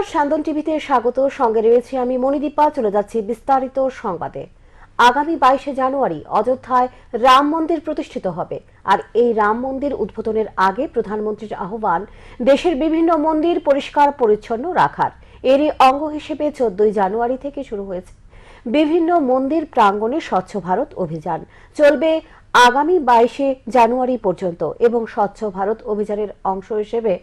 নমস্কার সান্দন টিভিতে স্বাগত। সঙ্গে রয়েছে আমি মণিদীপা, চলে যাচ্ছি বিস্তারিত সংবাদে। আগামী বাইশে জানুয়ারি অযোধ্যায় রাম মন্দির প্রতিষ্ঠিত হবে। আর এই রাম মন্দির উদ্বোধনের আগে প্রধানমন্ত্রীর আহ্বান, দেশের বিভিন্ন মন্দির পরিষ্কার পরিচ্ছন্ন রাখার। এরই অঙ্গ হিসেবে চোদ্দই জানুয়ারি থেকে শুরু হয়েছে। বিভিন্ন মন্দির প্রাঙ্গণে স্বচ্ছ ভারত অভিযান। চলবে আগামী বাইশে জানুয়ারি পর্যন্ত এবং স্বচ্ছ ভারত অভিযানের অংশ হিসেবে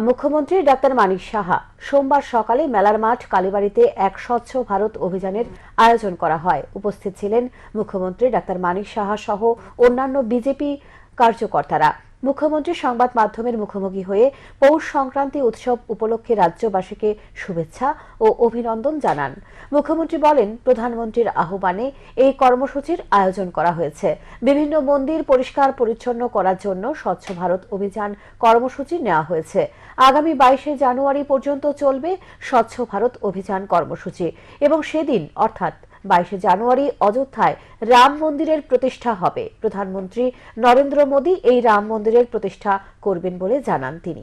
মুখ্যমন্ত্রী ডাক্তার মানিক সাহা সোমবার সকালে মেলার মাঠ কালীবাড়িতে এক স্বচ্ছ ভারত অভিযানের আয়োজন করা হয়। উপস্থিত ছিলেন মুখ্যমন্ত্রী ডাক্তার মানিক সাহা সহ অন্যান্য বিজেপি কার্যকর্তারা। মুখ্যমন্ত্রী সংবাদ মাধ্যমের মুখোমুখি হয়ে পৌষ সংক্রান্তি উৎসব উপলক্ষে রাজ্যবাসীকে শুভেচ্ছা ও অভিনন্দন জানান। মুখ্যমন্ত্রী বলেন, প্রধানমন্ত্রীর আহ্বানে এই কর্মসূচির আয়োজন করা হয়েছে। বিভিন্ন মন্দির পরিষ্কার পরিচ্ছন্ন করার জন্য স্বচ্ছ ভারত অভিযান কর্মসূচি নেওয়া হয়েছে। আগামী বাইশে জানুয়ারি পর্যন্ত চলবে স্বচ্ছ ভারত অভিযান কর্মসূচি এবং সেদিন, অর্থাৎ বাইশে জানুয়ারি অযোধ্যায় রাম মন্দিরের প্রতিষ্ঠা হবে। প্রধানমন্ত্রী নরেন্দ্র মোদী এই রাম মন্দিরের প্রতিষ্ঠা করবেন বলে জানান তিনি।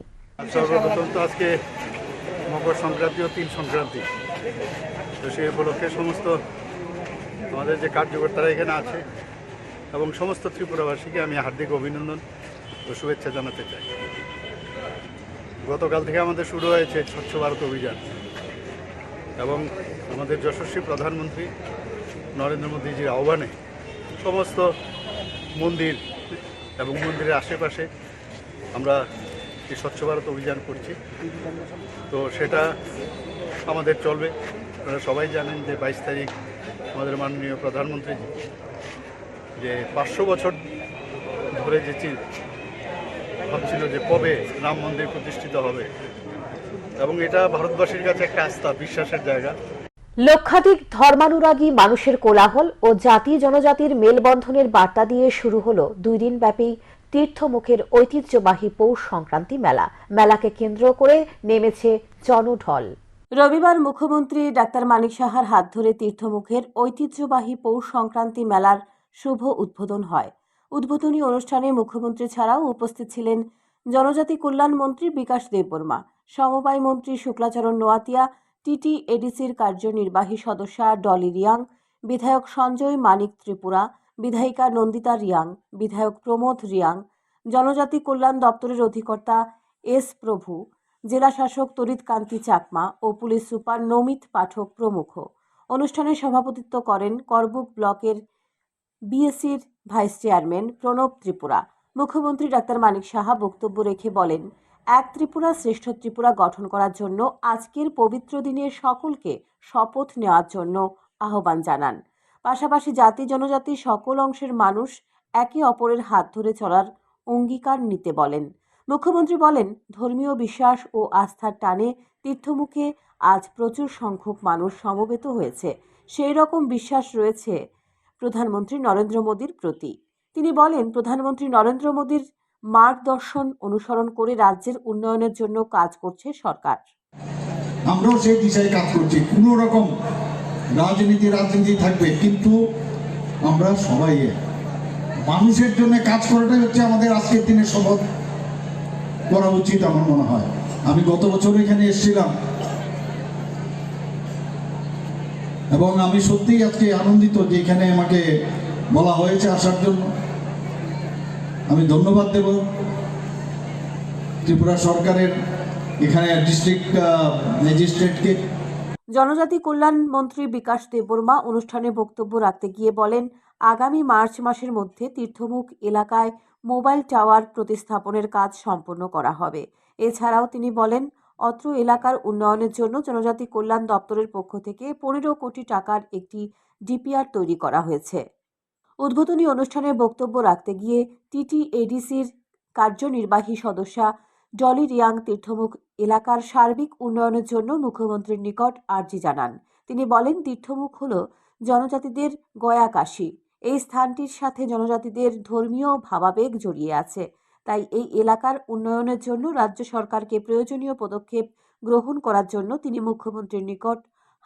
সর্বপ্রথম তো আজকে মকর সংক্রান্তি ও তিল সংক্রান্তি। তো সেই উপলক্ষে সমস্ত আমাদের যে কার্যকর্তারা এখানে আছে এবং সমস্ত ত্রিপুরাবাসীকে আমি হার্দিক অভিনন্দন ও শুভেচ্ছা জানাতে চাই। গতকাল থেকে আমাদের শুরু হয়েছে স্বচ্ছ ভারত অভিযান এবং আমাদের যশস্বী প্রধানমন্ত্রী নরেন্দ্র মোদীজির আহ্বানে সমস্ত মন্দির এবং মন্দিরের আশেপাশে আমরা এই স্বচ্ছ ভারত অভিযান করছি। তো সেটা আমাদের চলবে। আপনারা সবাই জানেন যে বাইশ তারিখ আমাদের মাননীয় প্রধানমন্ত্রীজি যে পাঁচশো বছর ধরে যে ভাবছিল যে কবে রাম মন্দির প্রতিষ্ঠিত হবে। এবং এটা ভারতবাসীর কাছে একটা আস্থা, বিশ্বাসের জায়গা। লক্ষাধিক ধর্মানুরাগী মানুষের কোলাহল ও জাতি জনজাতির মেলবন্ধনের বার্তা দিয়ে শুরু হল দুই দিন ব্যাপী তীর্থমুখের ঐতিহ্যবাহী পৌষ সংক্রান্তি মেলা। মেলাকে কেন্দ্র করে নেমেছে জনঢল। রবিবার মুখ্যমন্ত্রী ডাক্তার মানিক সাহার হাত ধরে তীর্থমুখের ঐতিহ্যবাহী পৌষ সংক্রান্তি মেলার শুভ উদ্বোধন হয়। উদ্বোধনী অনুষ্ঠানে মুখ্যমন্ত্রী ছাড়াও উপস্থিত ছিলেন জনজাতি কল্যাণ মন্ত্রী বিকাশ দেববর্মা, সমবায় মন্ত্রী শুক্লাচরণ নোয়াতিয়া টিটি এডিসির কার্যনির্বাহী সদস্যা ডলি রিয়াং, বিধায়ক সঞ্জয় মানিক ত্রিপুরা, বিধায়িকা নন্দিতা রিয়াং, বিধায়ক প্রমোদ রিয়াং, জনজাতি কল্যাণ দপ্তরের অধিকর্তা এস প্রভু, জেলা শাসক তরিত কান্তি চাকমা ও পুলিশ সুপার নমিত পাঠক প্রমুখ। অনুষ্ঠানে সভাপতিত্ব করেন করবুক ব্লকের বিএসসির ভাইস চেয়ারম্যান প্রণব ত্রিপুরা। মুখ্যমন্ত্রী ডাক্তার মানিক সাহা বক্তব্য রেখে বলেন এক ত্রিপুরা শ্রেষ্ঠ ত্রিপুরা গঠন করার জন্য আজকের পবিত্র দিনে সকলকে শপথ নেওয়ার জন্য আহ্বান জানান। পাশাপাশি জাতি জনজাতি সকল অংশের মানুষ একে অপরের হাত ধরে চলার অঙ্গীকার নিতে বলেন। মুখ্যমন্ত্রী বলেন, ধর্মীয় বিশ্বাস ও আস্থার টানে তীর্থমুখে আজ প্রচুর সংখ্যক মানুষ সমবেত হয়েছে। সেই রকম বিশ্বাস রয়েছে প্রধানমন্ত্রী নরেন্দ্র মোদীর প্রতি। তিনি বলেন, প্রধানমন্ত্রী নরেন্দ্র মোদীর মার্গদর্শন অনুসরণ করে রাজ্যের উন্নয়নের জন্য কাজ করছে সরকার। আমরাও সেই দিশায় কাজ করছি। কোনো রকম রাজনীতি রাজনীতি থাকবে, কিন্তু আমরা সবাই মানুষের জন্য কাজ করাটাই হচ্ছে আমাদের আজকের দিনে শপথ। করা উচিত আমার মনে হয়। আমি গত বছর এখানে এসেছিলাম। এবং আমি সত্যিই আজকে আনন্দিত যে এখানে আমাকে বলা হয়েছে আসার জন্য। আমি ধন্যবাদ দেব ত্রিপুরা সরকারের এখানে ডিস্ট্রিক্ট ম্যাজিস্ট্রেটকে জনজাতি কল্যাণ মন্ত্রী বিকাশ দেববর্মা অনুষ্ঠানে বক্তব্য রাখতে গিয়ে বলেন, আগামী মার্চ মাসের মধ্যে তীর্থমুখ এলাকায় মোবাইল টাওয়ার প্রতিস্থাপনের কাজ সম্পন্ন করা হবে। এছাড়াও তিনি বলেন, অত্র এলাকার উন্নয়নের জন্য জনজাতি কল্যাণ দপ্তরের পক্ষ থেকে পনেরো কোটি টাকার একটি ডিপিআর তৈরি করা হয়েছে। উদ্বোধনী অনুষ্ঠানে বক্তব্য রাখতে গিয়ে টিটিএডিসির কার্যনির্বাহী সদস্যা ডলি রিয়াং তীর্থমুখ এলাকার সার্বিক উন্নয়নের জন্য মুখ্যমন্ত্রীর নিকট আর্জি জানান। তিনি বলেন, তীর্থমুখ হল জনজাতিদের গয়াকাশী এই স্থানটির সাথে জনজাতিদের ধর্মীয় ভাবাবেগ জড়িয়ে আছে। তাই এই এলাকার উন্নয়নের জন্য রাজ্য সরকারকে প্রয়োজনীয় পদক্ষেপ গ্রহণ করার জন্য তিনি মুখ্যমন্ত্রীর নিকট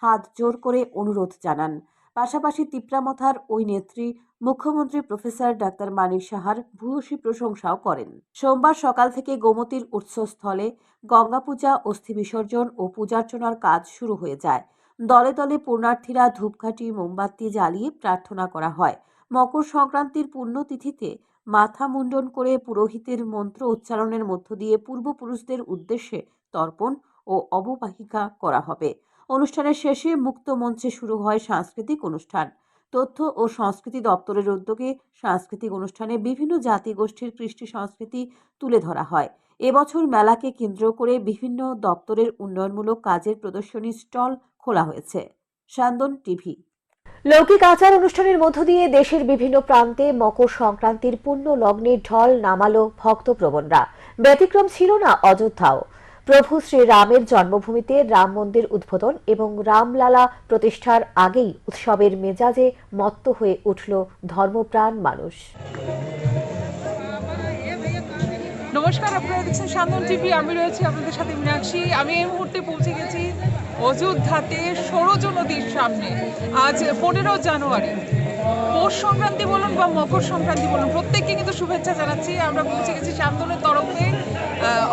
হাত জোর করে অনুরোধ জানান। পাশাপাশি তিপ্রামথার ওই নেত্রী মুখ্যমন্ত্রী প্রফেসর ডাক্তার মানিক সাহার ভূয়সী প্রশংসাও করেন। সোমবার সকাল থেকে গোমতীর উৎসস্থলে গঙ্গা পূজা, অস্থি বিসর্জন ও পূজার্চনার কাজ শুরু হয়ে যায়। দলে দলে পুণ্যার্থীরা ধূপকাঠি, মোমবাতি জ্বালিয়ে প্রার্থনা করা হয়। মকর সংক্রান্তির পুণ্যতিথিতে মাথা মুন্ডন করে পুরোহিতের মন্ত্র উচ্চারণের মধ্য দিয়ে পূর্বপুরুষদের উদ্দেশ্যে তর্পণ ও অববাহিকা করা হবে। অনুষ্ঠানের শেষে মুক্ত মঞ্চে শুরু হয় সাংস্কৃতিক অনুষ্ঠান। তথ্য ও সংস্কৃতি দপ্তরের উদ্যোগে সাংস্কৃতিক অনুষ্ঠানে বিভিন্ন জাতিগোষ্ঠীর কৃষ্টি সংস্কৃতি তুলে ধরা হয়। এবছর মেলাকে কেন্দ্র করে বিভিন্ন দপ্তরের উন্নয়নমূলক কাজের প্রদর্শনী স্টল খোলা হয়েছে। সান্দন টিভি। লৌকিক আচার অনুষ্ঠানের মধ্য দিয়ে দেশের বিভিন্ন প্রান্তে মকর সংক্রান্তির পূর্ণ লগ্নে ঢল নামালো ভক্তপ্রবণরা। ব্যতিক্রম ছিল না অযোধ্যাও। প্রভু শ্রীরামের জন্মভূমিতে রাম মন্দির উদ্বোধন এবং রামলালা প্রতিষ্ঠার আগেই উৎসবের মেজাজে মত্ত হয়ে উঠল ধর্মপ্রাণ মানুষ। নমস্কার, আপনারা দেখছেন সান্দন টিভি। আমি রয়েছি আপনাদের সাথে মীনাক্ষী। আমি এই মুহূর্তে পৌঁছে গেছি অযোধ্যাতে সরজ নদীর সামনে। আজ পনেরো জানুয়ারি। পৌষ সংক্রান্তি বলুন বা মকর সংক্রান্তি বলুন, প্রত্যেককে কিন্তু শুভেচ্ছা জানাচ্ছি। আমরা পৌঁছে গেছি শান্তনের তরফে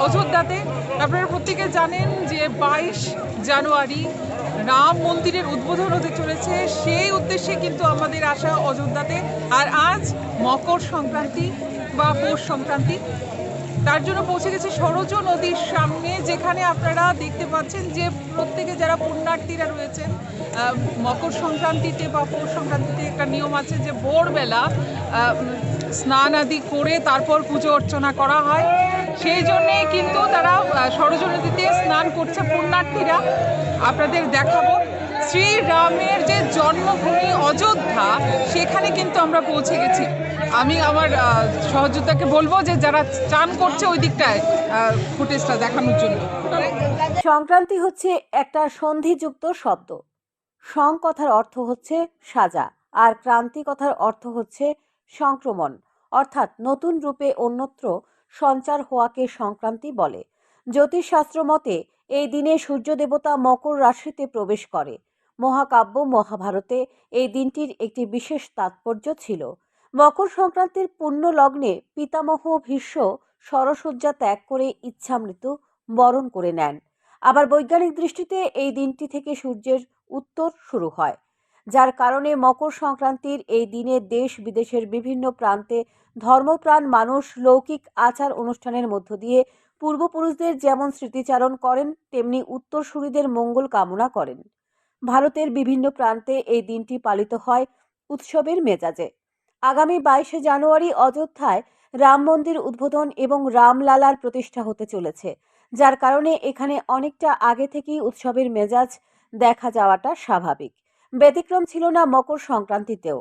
অযোধ্যাতে। আপনারা প্রত্যেকে জানেন যে বাইশ জানুয়ারি রাম মন্দিরের উদ্বোধন হতে চলেছে। সেই উদ্দেশ্যে কিন্তু আমাদের আসা অযোধ্যাতে। আর আজ মকর সংক্রান্তি বা পৌষ সংক্রান্তি। তার জন্য পৌঁছে গেছে সরজ নদীর সামনে, যেখানে আপনারা দেখতে পাচ্ছেন যে প্রত্যেকে যারা পুণ্যার্থীরা রয়েছেন মকর সংক্রান্তিতে বা পৌষ সংক্রান্তিতে একটা নিয়ম আছে যে ভোরবেলা স্নান আদি করে তারপর পুজো অর্চনা করা হয়। সেই জন্যে কিন্তু তারা সরজ নদীতে স্নান করছে পুণ্যার্থীরা। আপনাদের দেখাবো, শ্রীরামের যে জন্মভূমি অযোধ্যা, সেখানে কিন্তু আমরা পৌঁছে গেছি। আমি আমার সহযোদ্ধাকে বলব যে যারা চান করছে ওই দিকটায় ফুটেজটা দেখানোর জন্য। সংক্রান্তি হচ্ছে একটা সন্ধিযুক্ত শব্দ। সং কথার অর্থ হচ্ছে সাজা, আর ক্রান্তি কথার অর্থ হচ্ছে সংক্রমণ, অর্থাৎ নতুন রূপে অন্যত্র সঞ্চার হওয়াকে সংক্রান্তি বলে। জ্যোতিষশাস্ত্র মতে, এই দিনে সূর্য দেবতা মকর রাশিতে প্রবেশ করে। মহাকাব্য মহাভারতে এই দিনটির একটি বিশেষ তাৎপর্য ছিল। মকর সংক্রান্তির পুণ্য লগ্নে পিতামহ ভীষ্ম সরসজ্জা ত্যাগ করে ইচ্ছামৃত্যু বরণ করে নেন। আবার বৈজ্ঞানিক দৃষ্টিতে এই দিনটি থেকে সূর্যের উত্তর শুরু হয়, যার কারণে মকর সংক্রান্তির এই দিনে দেশ বিদেশের বিভিন্ন প্রান্তে ধর্মপ্রাণ মানুষ লৌকিক আচার অনুষ্ঠানের মধ্য দিয়ে পূর্বপুরুষদের যেমন স্মৃতিচারণ করেন, তেমনি উত্তরসূরিদের মঙ্গল কামনা করেন। ভারতের বিভিন্ন প্রান্তে এই দিনটি পালিত হয় উৎসবের মেজাজে। আগামী বাইশে জানুয়ারি অযোধ্যায় রাম মন্দির উদ্বোধন এবং রামলালার প্রতিষ্ঠা হতে চলেছে, যার কারণে এখানে অনেকটা আগে থেকেই উৎসবের মেজাজ দেখা যাওয়াটা স্বাভাবিক। ব্যতিক্রম ছিল না মকর সংক্রান্তিতেও।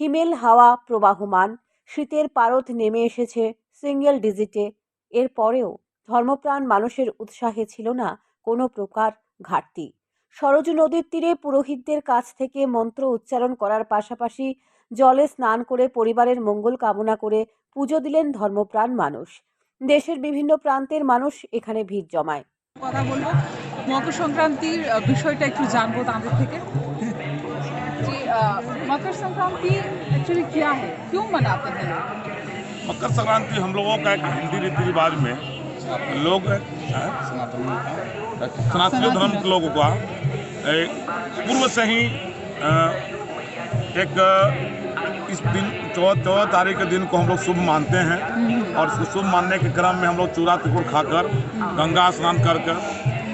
হিমেল হাওয়া প্রবাহমান, শীতের পারদ নেমে এসেছে সিঙ্গেল ডিজিটে এরপরেও ধর্মপ্রাণ মানুষের উৎসাহে ছিল না কোনো প্রকার ঘাটতি। সরজ নদীর তীরে পুরোহিতদের কাছ থেকে মন্ত্র উচ্চারণ করার পাশাপাশি জলে স্নান করে পরিবারের মঙ্গল কামনা করে পুজো দিলেন ধর্মপ্রাণ মানুষ দেশের বিভিন্ন প্রান্তের মানুষ এখানে ভিড় জমায় কথা বলবো মকর সংক্রান্তির আহ, বিষয়টা একটু জানবো তাদের থেকে যে আহ, मकर संक्रांति एक्चुअली क्या है क्यों मनाते हैं लोग मकर संक्रांति हम लोगों का एक हिंदी रीति रिवाज में लोग हैं? सनातन धर्म के लोगों का एक पूर्व से ही अ, एक अ, इस दिन चौदह चौदह तारीख के दिन को हम लोग शुभ मानते हैं। और शुभ मानने के क्रम में हम लोग चूड़ा तिकुड़ खाकर गंगा स्नान कर कर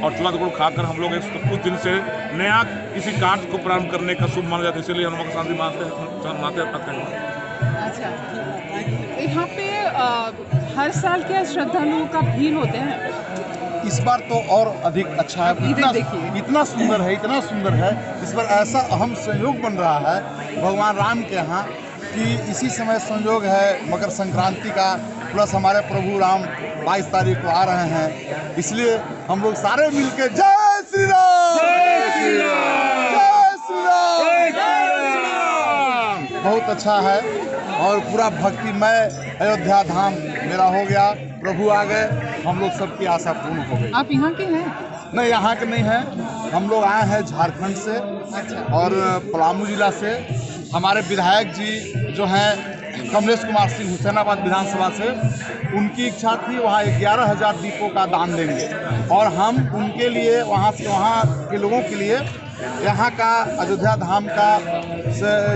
और चूड़ा तिकुड़ खाकर हम लोग उस दिन से नया किसी कार्य को प्रारंभ करने का शुभ माना जाता है। इसलिए हम मकर संक्रांति मानते हैं मानते हैं अच्छा। यहाँ पे अ, हर साल क्या श्रद्धालुओं का भीड़ होते हैं? इस बार तो और अधिक अच्छा है। इतना इतना सुंदर है इतना सुंदर है। इस बार ऐसा अहम संयोग बन रहा है भगवान राम के यहाँ। कि इसी समय संयोग है मकर संक्रांति का प्लस हमारे प्रभु राम 22 तारीख को आ रहे हैं। इसलिए हम लोग सारे मिलके जय श्री राम! जय श्री राम! जय श्री राम! बहुत अच्छा है और पूरा भक्तिमय अयोध्या धाम मेरा हो गया। प्रभु आ गए हम लोग सबकी आशा पूर्ण हो गई। आप यहाँ के हैं? नहीं यहाँ के नहीं है। हम लोग आए हैं झारखंड से और पलामू जिला से। हमारे विधायक जी जो हैं, कमलेश कुमार सिंह हुसैनाबाद विधानसभा से, उनकी इच्छा थी वहाँ ग्यारह हज़ार दीपों का दान देंगे। और हम उनके लिए, वहाँ से, वहाँ के लोगों के लिए, यहाँ का अयोध्या धाम का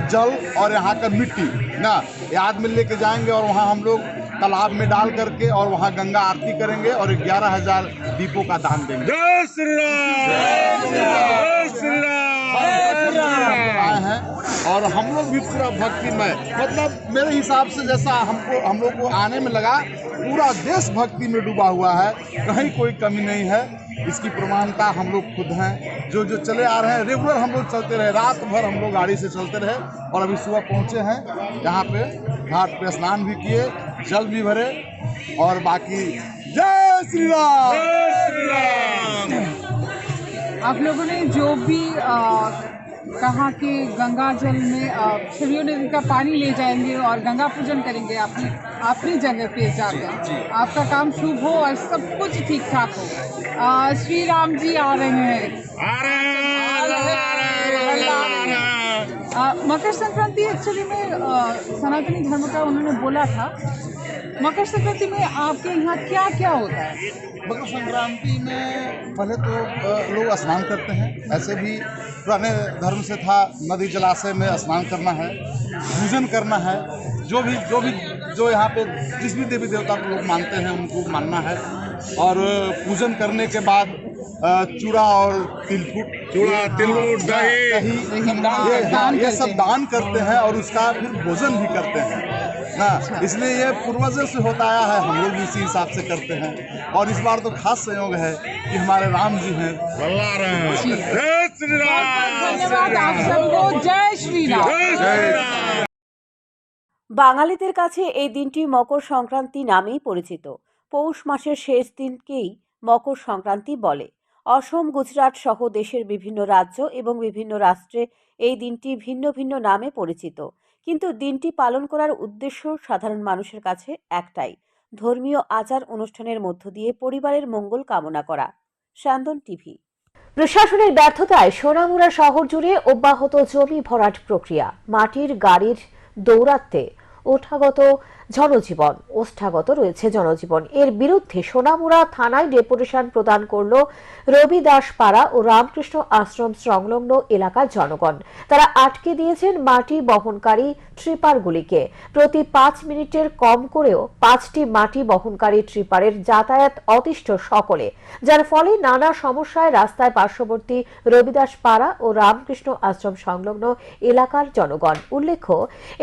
जल और यहाँ का मिट्टी, ना याद में लेके जाएँगे और वहाँ हम लोग तालाब में डाल करके और वहाँ गंगा आरती करेंगे और ग्यारह हज़ार दीपों का दान देंगे जय श्री राम जय श्री राम आए हैं और हम लोग भी पूरा भक्तिमय मतलब मेरे हिसाब से जैसा हमको हम लोग को आने में लगा पूरा देश भक्ति में डूबा हुआ है। कहीं कोई कमी नहीं है। इसकी प्रमाणता हम लोग खुद हैं। जो जो चले आ रहे हैं रेगुलर हम लोग चलते रहे। रात भर हम लोग गाड़ी से चलते रहे और अभी सुबह पहुँचे हैं। यहाँ पे घाट पे स्नान भी किए जल भी भरे और बाकी जय श्री राम। जय श्री राम। आप लोगों ने जो भी आ, कहा कि गंगा जल में सरयू नदी का पानी ले जाएँगे और गंगा पूजन करेंगे अपनी अपनी जगह पे जाकर। आपका काम शुभ हो और सब कुछ ठीक ठाक हो श्री राम जी आ रहे हैं। मकर संक्रांति एक्चुअली में सनातनी धर्म का उन्होंने बोला था। मकर संक्रांति में आपके यहाँ क्या क्या होता है? मकर संक्रांति में पहले तो लोग स्नान करते हैं। ऐसे भी पुराने धर्म से था नदी जलाशय में स्नान करना है पूजन करना है। जो भी जो भी जो यहाँ पे जिस भी देवी देवता को लोग मानते हैं उनको मानना है। और पूजन करने के बाद चूड़ा और तिलकुट चूड़ा, तिलकुट, दही, दही ये हाँ, ये सब दान करते हैं और उसका फिर भोजन भी करते हैं। ना इसलिए ये पूर्वजों से होता आया है हम लोग भी इसी हिसाब से करते हैं और इस बार तो खास संयोग है कि हमारे राम जी हैं बल्ला रहे हैं जय श्री राम धन्यवाद आप सबको जय श्री राम जय श्री राम বাঙালিদের কাছে এই দিনটি মকর সংক্রান্তি নামেই পরিচিত পৌষ মাসের শেষ দিনকেই মকর সংক্রান্তি বলে অসম গুজরাট সহ দেশের বিভিন্ন রাজ্য এবং বিভিন্ন রাষ্ট্রে এই দিনটি ভিন্ন ভিন্ন নামে পরিচিত কিন্তু দিনটি পালন করার উদ্দেশ্য সাধারণ মানুষের কাছে একটাই, ধর্মীয় আচার অনুষ্ঠানের মধ্য দিয়ে পরিবারের মঙ্গল কামনা করা। সান্দন টিভি। প্রশাসনের ব্যর্থতায় সোনামুড়া শহর জুড়ে অব্যাহত জমি ভরাট প্রক্রিয়া, মাটির গাড়ির দৌরাত্মে ওঠাগত জনজীবন, ওষ্ঠাগত রয়েছে জনজীবন। এর বিরুদ্ধে সোনামুড়া থানায় ডেপুটেশন প্রদান করল রবিদাস পাড়া ও রামকৃষ্ণ আশ্রম সংলগ্ন এলাকার জনগণ। তারা আটকে দিয়েছেন মাটি বহনকারী ট্রিপারগুলিকে। প্রতি পাঁচ মিনিটের কম করেও পাঁচটি মাটি বহনকারী ট্রিপারের যাতায়াত অতিষ্ঠ সকলে। যার ফলে নানা সমস্যায় রাস্তায় পার্শ্ববর্তী রবিদাস পাড়া ও রামকৃষ্ণ আশ্রম সংলগ্ন এলাকার জনগণ। উল্লেখ্য,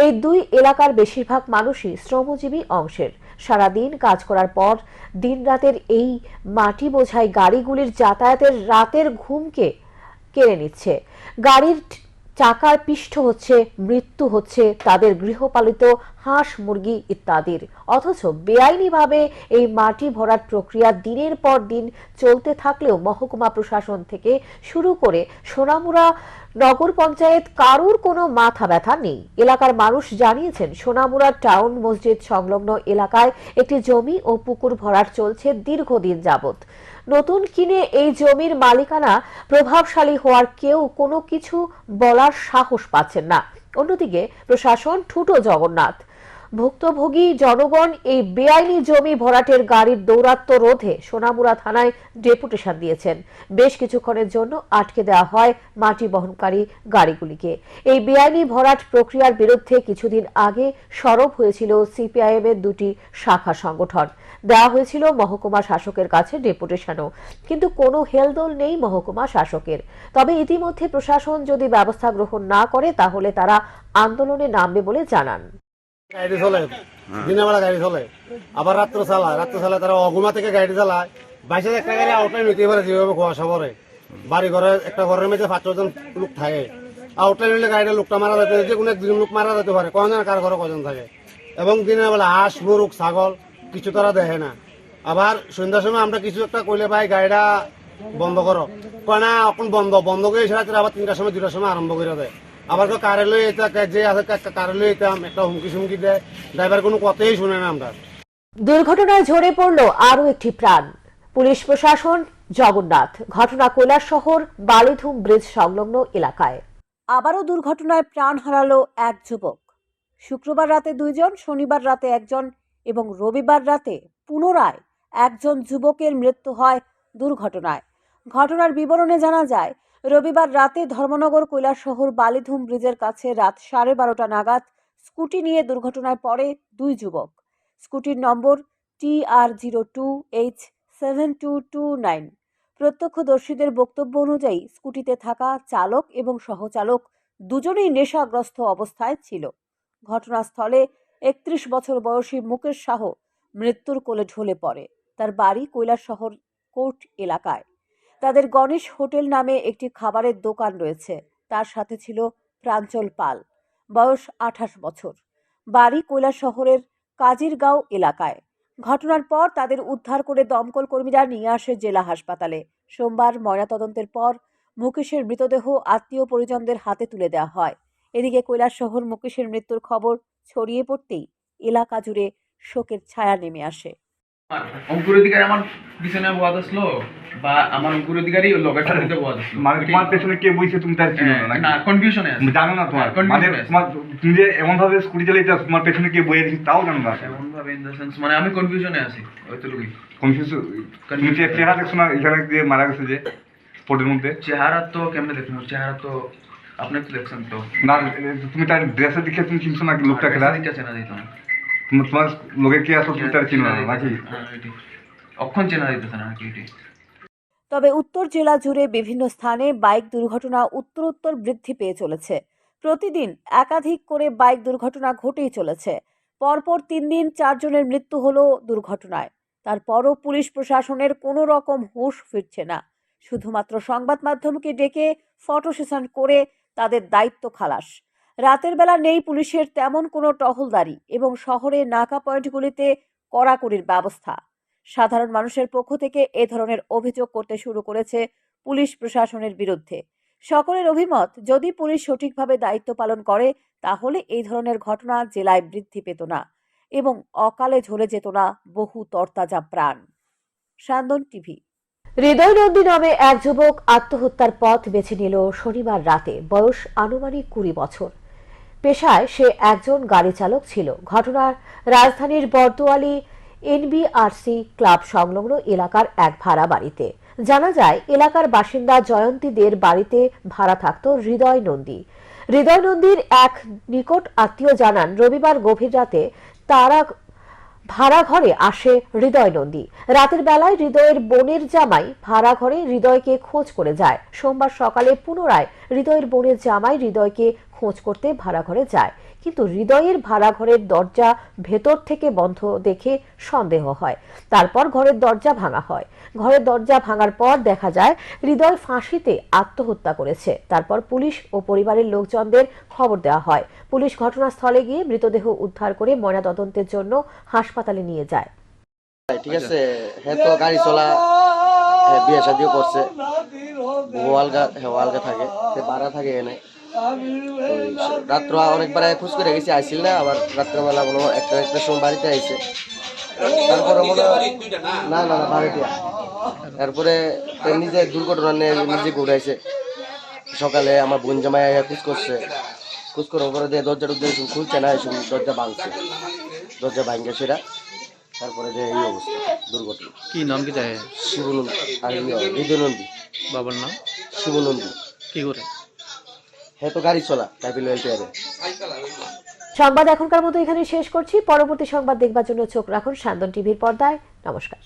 এই দুই এলাকার বেশিরভাগ মানুষই শ্রমজীবী অংশের। সারাদিন কাজ করার পর দিন রাতের এই মাটি বোঝাই গাড়িগুলির যাতায়াতের রাতের ঘুমকে কেড়ে নিচ্ছে। গাড়ির চাকার পিষ্ট হচ্ছে, মৃত্যু হচ্ছে তাদের গৃহপালিত হাঁস, মুরগি ইত্যাদির। অথচ বেআইনিভাবে এই মাটি ভরাট প্রক্রিয়া দিনের পর দিন চলতে থাকলেও মহকুমা প্রশাসন থেকে শুরু করে সোনামুড়া নগর পঞ্চায়েত কারুর কোনো মাথা ব্যথা নেই। এলাকার মানুষ জানিয়েছেন, সোনামুড়া টাউন মসজিদ সংলগ্ন এলাকায় একটি জমি ও পুকুর ভরাট চলছে দীর্ঘদিন যাবত নতুন কিনে এই জমির মালিকানা প্রভাবশালী হওয়ার কেউ কোনো কিছু বলার সাহস পাচ্ছেন না। অন্যদিকে প্রশাসন ঠুটো জগন্নাথ। ভুক্তভোগী জনগণ এই বেআইনি জমি ভরাটের গাড়ির দৌরাত্ম রোধে সোনামুড়া থানায় ডেপুটেশন দিয়েছেন। বেশ কিছুক্ষণের জন্য আটকে দেওয়া হয় মাটি বহনকারী গাড়িগুলিকে। এই বেআইনি ভরাট প্রক্রিয়ার বিরুদ্ধে কিছুদিন আগে সরব হয়েছিল সিপিআইএম এর দুটি শাখা সংগঠন। দেওয়া হয়েছিল মহকুমা শাসকের কাছে ডেপুটেশনও। কিন্তু কোনো হেলদোল নেই মহকুমা শাসকের। তবে ইতিমধ্যে প্রশাসন যদি ব্যবস্থা গ্রহণ না করে, তাহলে তারা আন্দোলনে নামবে বলে জানান। গাড়ি চলে, দিনের বেলা গাড়ি চলে। আবার রাত্র চালায় রাত্র চালায় তারা অগুমা থেকে গাড়ি চালায়। বাইশে একটা গাড়ি আউটলাইন নিতে পারে যেভাবে কুয়াশা পরে বাড়ি ঘরে একটা ঘরের মধ্যে পাঁচ ছজন লোক থাকে। আউটলাইন নিলে গাড়িটা লোকটা মারা যেতে যে কোনো একদিন লোক মারা যেতে পারে কজন কার ঘরে কজন থাকে। এবং দিনের বেলা হাঁস মুরুখ ছাগল, কিছু তারা দেখে না। আবার সন্ধ্যার সময় আমরা কিছু একটা কইলে, ভাই, গাড়িটা বন্ধ করো। কয়, না, এখন বন্ধ। বন্ধ করে রাত্রে আবার তিনটার সময়, দুটার সময় আরম্ভ করে দেয়। আবার কেউ কারে লই এটা যে আছে কারে লই যেতাম একটা হুমকি সুমকি দেয়। ড্রাইভার কোনো কথাই শুনে না আমরা। দুর্ঘটনায় ঝরে পড়ল আরও একটি প্রাণ। পুলিশ প্রশাসন জগন্নাথ ঘটনা কৈলাসশহর বালিধুম ব্রিজ সংলগ্ন এলাকায়। আবারও দুর্ঘটনায় প্রাণ হারালো এক যুবক। শুক্রবার রাতে দুইজন শনিবার রাতে একজন এবং রবিবার রাতে পুনরায় একজন যুবকের মৃত্যু হয় দুর্ঘটনায়। ঘটনার বিবরণে জানা যায় রবিবার রাতে ধর্মনগর কৈলাসশহর বালিধুম ব্রিজের কাছে রাত সাড়ে বারোটা নাগাদ স্কুটি নিয়ে দুর্ঘটনায় পড়ে দুই যুবক। স্কুটির নম্বর T R zero two H seven two two nine. প্রত্যক্ষদর্শীদের বক্তব্য অনুযায়ী স্কুটিতে থাকা চালক এবং সহচালক দুজনেই নেশাগ্রস্ত অবস্থায় ছিল। ঘটনাস্থলে একত্রিশ বছর বয়সী মুকেশ শাহ মৃত্যুর কোলে ঢলে পড়ে। তার বাড়ি কৈলাসশহর কোর্ট এলাকায়। তাদের গণেশ হোটেল নামে একটি খাবারের দোকান রয়েছে। তার সাথে ছিল প্রাঞ্চল পাল। বয়স আঠাশ বছর। বাড়ি কৈলা শহরের কাজিরগাঁও এলাকায়। ঘটনার পর তাদের উদ্ধার করে দমকল কর্মীরা নিয়ে আসে জেলা হাসপাতালে। সোমবার ময়নাতদন্তের পর মুকেশের মৃতদেহ আত্মীয় পরিজনদের হাতে তুলে দেওয়া হয়। এদিকে কৈলাসশহর মুকেশের মৃত্যুর খবর ছড়িয়ে পড়তেই এলাকা জুড়ে শোকের ছায়া নেমে আসে। অঙ্কুর অধিকারী আমার পিছনে বহাত আসলো বা আমার অঙ্কুর অধিকারী বহাত আসলো। মানে তোমার পেছনে কে বইছে তুমি তার চিনো না হ্যাঁ, না কনফিউশনে আছে। জানো না তোমার। মানে তোমার তুমি যে এমন ভাবে স্কুটি চালাইতে তোমার পেছনে কে বইয়ে দিচ্ছে তাও জানো না। এমন ভাবে ইন দ্য সেন্স মানে আমি কনফিউশনে আছি ওইটুকুই কনফিউজ তুমি যে চেহারা দেখছ না এখানে যে মারা গেছে যে স্পটের মধ্যে? চেহারা তো কেমনে দেখুন? চেহারা তো আপনি তো দেখছেন তো। না তুমি তার ড্রেসের দিকে তুমি চিনছো না লোকটা খেলা? দিকে চেনা দিত না। তোমার তোমার লোকে কে না নাকি? অক্ষণ চেনা দিতেছে না আর কি এটি? তবে উত্তর জেলা জুড়ে বিভিন্ন স্থানে বাইক দুর্ঘটনা উত্তরোত্তর বৃদ্ধি পেয়ে চলেছে। প্রতিদিন একাধিক করে বাইক দুর্ঘটনা ঘটেই চলেছে। পরপর তিন দিন চারজনের মৃত্যু হলো দুর্ঘটনায়। তারপরও পুলিশ প্রশাসনের কোনো রকম হুঁশ ফিরছে না। শুধুমাত্র সংবাদ মাধ্যমকে ডেকে ফটো সেশন করে তাদের দায়িত্ব খালাস। রাতের বেলা নেই পুলিশের তেমন কোনো টহলদারি এবং শহরে নাকা পয়েন্টগুলিতে কড়াকড়ির ব্যবস্থা। সাধারণ মানুষের পক্ষ থেকে এ ধরনের অভিযোগ করতে শুরু করেছে পুলিশ প্রশাসনের বিরুদ্ধে। সকলের অভিমত, যদি পুলিশ সঠিকভাবে দায়িত্ব পালন করে, তাহলে এই ধরনের ঘটনা জেলায় বৃদ্ধি পেত না এবং অকালে ঝরে যেত না বহু তরতাজা প্রাণ। সান্দন টিভি। হৃদয় নন্দী নামে এক যুবক আত্মহত্যার পথ বেছে নিল শনিবার রাতে, বয়স আনুমানিক কুড়ি বছর। পেশায় সে একজন গাড়ি চালক ছিল। ঘটনার রাজধানীর বর্দোয়ালি এনবিআরসি ক্লাব সংলগ্ন এলাকার এক ভাড়া বাড়িতে। জানা যায়, এলাকার বাসিন্দা জয়ন্তীদের বাড়িতে ভাড়া থাকত হৃদয় নন্দী। হৃদয় নন্দীর এক নিকট আত্মীয় জানান, রবিবার গভীর রাতে তারা ভাড়া ঘরে আসে হৃদয় নন্দী। রাতের বেলায় হৃদয়ের বোনের জামাই ভাড়া ঘরে হৃদয়কে খোঁজ করে যায়। সোমবার সকালে পুনরায় হৃদয়ের বোনের জামাই হৃদয়কে খোঁজ করতে ভাড়া ঘরে যায়। কিন্তু হৃদয়ের ভাড়া ঘরের দরজা ভেতর থেকে বন্ধ দেখে সন্দেহ হয়। তারপর ঘরের দরজা ভাঙা হয়। ঘরের দরজা ভাঙার পর দেখা যায়, হৃদয় ফাঁসিতে আত্মহত্যা করেছে। তারপর পুলিশ ও পরিবারের লোকজনদের খবর দেওয়া হয়। পুলিশ ঘটনাস্থলে গিয়ে মৃতদেহ উদ্ধার করে ময়নাতদন্তের জন্য হাসপাতালে নিয়ে যায়। ঠিক আছে। হ্যাঁ গাড়ি চলা বিয়ে শাদিও করছে। আলগা হ্যাঁ থাকে। বাড়া থাকে এনে। রাত্র অনেকবার খোঁজ করে গেছি আইছিল না আবার রাত্রেবেলা মনে হয় একটা একটা সময় বাড়িতে আইছে। তারপরে মনে না না না বাড়িতে তারপরে নিজে দুর্ঘটনা নিয়ে নিজে ঘুরাইছে সকালে আমার বোন জামাই আইয়া খোঁজ করছে। খোঁজ করার পরে দিয়ে দরজা টরজা এসব খুলছে না এসব দরজা ভাঙছে। দরজা ভাঙছে সেটা তারপরে যে এই অবস্থা দুর্ঘটনা। কি নাম কি চাই শিবনন্দী আর হৃদয়নন্দী বাবার নাম? শিবনন্দী। কি করে? হ্যাঁ তো গাড়ি চলা সংবাদ এখনকার মতো এখানে শেষ করছি। পরবর্তী সংবাদ দেখবার জন্য চোখ রাখুন সান্দন টিভির পর্দায়। নমস্কার।